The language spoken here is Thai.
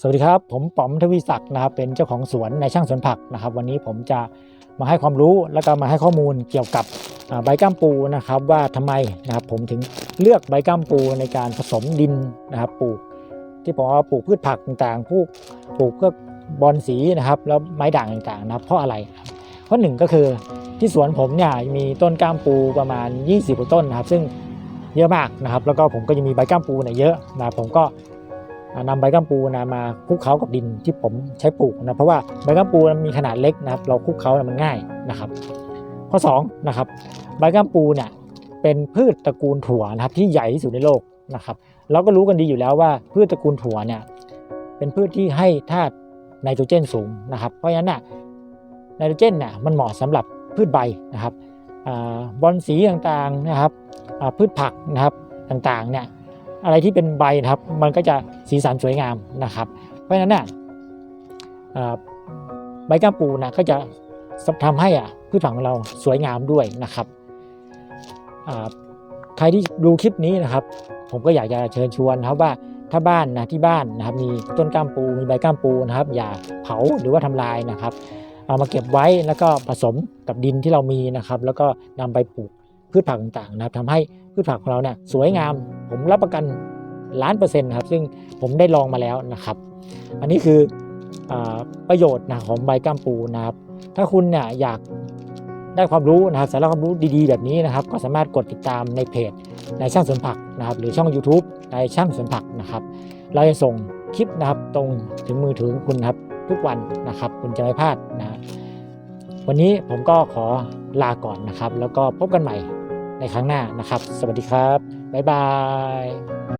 สวัสดีครับ ผมป๋อมทวีศักดิ์นะครับเป็นเจ้าของสวนในช่างสวนผักนะครับ วันนี้ผมจะมาให้ความรู้แล้วก็มาให้ข้อมูลเกี่ยวกับใบก้ามปูนะครับ ว่าทำไมนะครับผมถึงเลือกใบก้ามปูในการผสมดินนะครับปลูก ที่ผมว่าปลูกพืชผักต่างๆปลูกปลูกเพื่อบอลสีนะครับ แล้วไม้ด่างต่างๆนะครับ เพราะอะไรครับเพราะหนึ่งก็คือที่สวนผมเนี่ยมีต้นก้ามปูประมาณ 20ต้นนะครับ ซึ่งเยอะมากนะครับ แล้วก็ผมก็จะมีใบก้ามปูเนี่ยเยอะนะครับผมก็ นำใบกัมปูนะมาคลุกเคล้ากับดินที่ผมใช้ปลูกนะเพราะว่าใบกัมปูมันมีขนาดเล็กนะครับ เราคลุกเคล้านะมันง่ายนะครับ ข้อ2นะครับใบกัมปูเนี่ยเป็นพืชตระกูลถั่วนะครับที่ใหญ่ที่สุดในโลกนะครับเราก็รู้กันดีอยู่แล้วว่าพืชตระกูลถั่วเนี่ยเป็นพืชที่ให้ธาตุไนโตรเจนสูงนะครับ เพราะฉะนั้นน่ะไนโตรเจนเนี่ยมันเหมาะสำหรับพืชใบนะครับอบอลสีต่างๆนะครับพืชผักนะครับต่างๆเนี่ย อะไรที่เป็นใบนะครับ มันก็จะสีสันสวยงามนะครับ เพราะฉะนั้นน่ะใบก้ามปูนะก็จะทำให้อะพืชผักของเราสวยงามด้วยนะครับใครที่ดูคลิปนี้นะครับ ผมก็อยากจะเชิญชวนครับว่าถ้าบ้านนะที่บ้านนะครับมีต้นก้ามปูมีใบก้ามปูนะครับ อย่าเผาหรือว่าทำลายนะครับ เอามาเก็บไว้แล้วก็ผสมกับดินที่เรามีนะครับ แล้วก็นำไปปลูกพืชผักต่างๆนะครับทำให้พืชผักของเราเนี่ยสวยงาม ผมรับประกันล้านเปอร์เซ็นต์ครับ ซึ่งผมได้ลองมาแล้วนะครับ อันนี้คืออประโยชน์นะของใบก้ามปูนะครับ ถ้าคุณเนี่ยอยากได้ความรู้นะครับสาระความรู้ดีๆ แบบนี้นะครับ ก็สามารถกดติดตามในเพจในช่างสวนผักนะครับ หรือช่อง YouTube ในช่างสวนผักนะครับ เราจะส่งคลิปนะครับตรงถึงมือถือคุณครับทุกวันนะครับ คุณจะไม่พลาดนะวันนี้ผมก็ขอลาก่อนนะครับ แล้วก็พบกันใหม่ในครั้งหน้านะครับ สวัสดีครับ บ๊ายบาย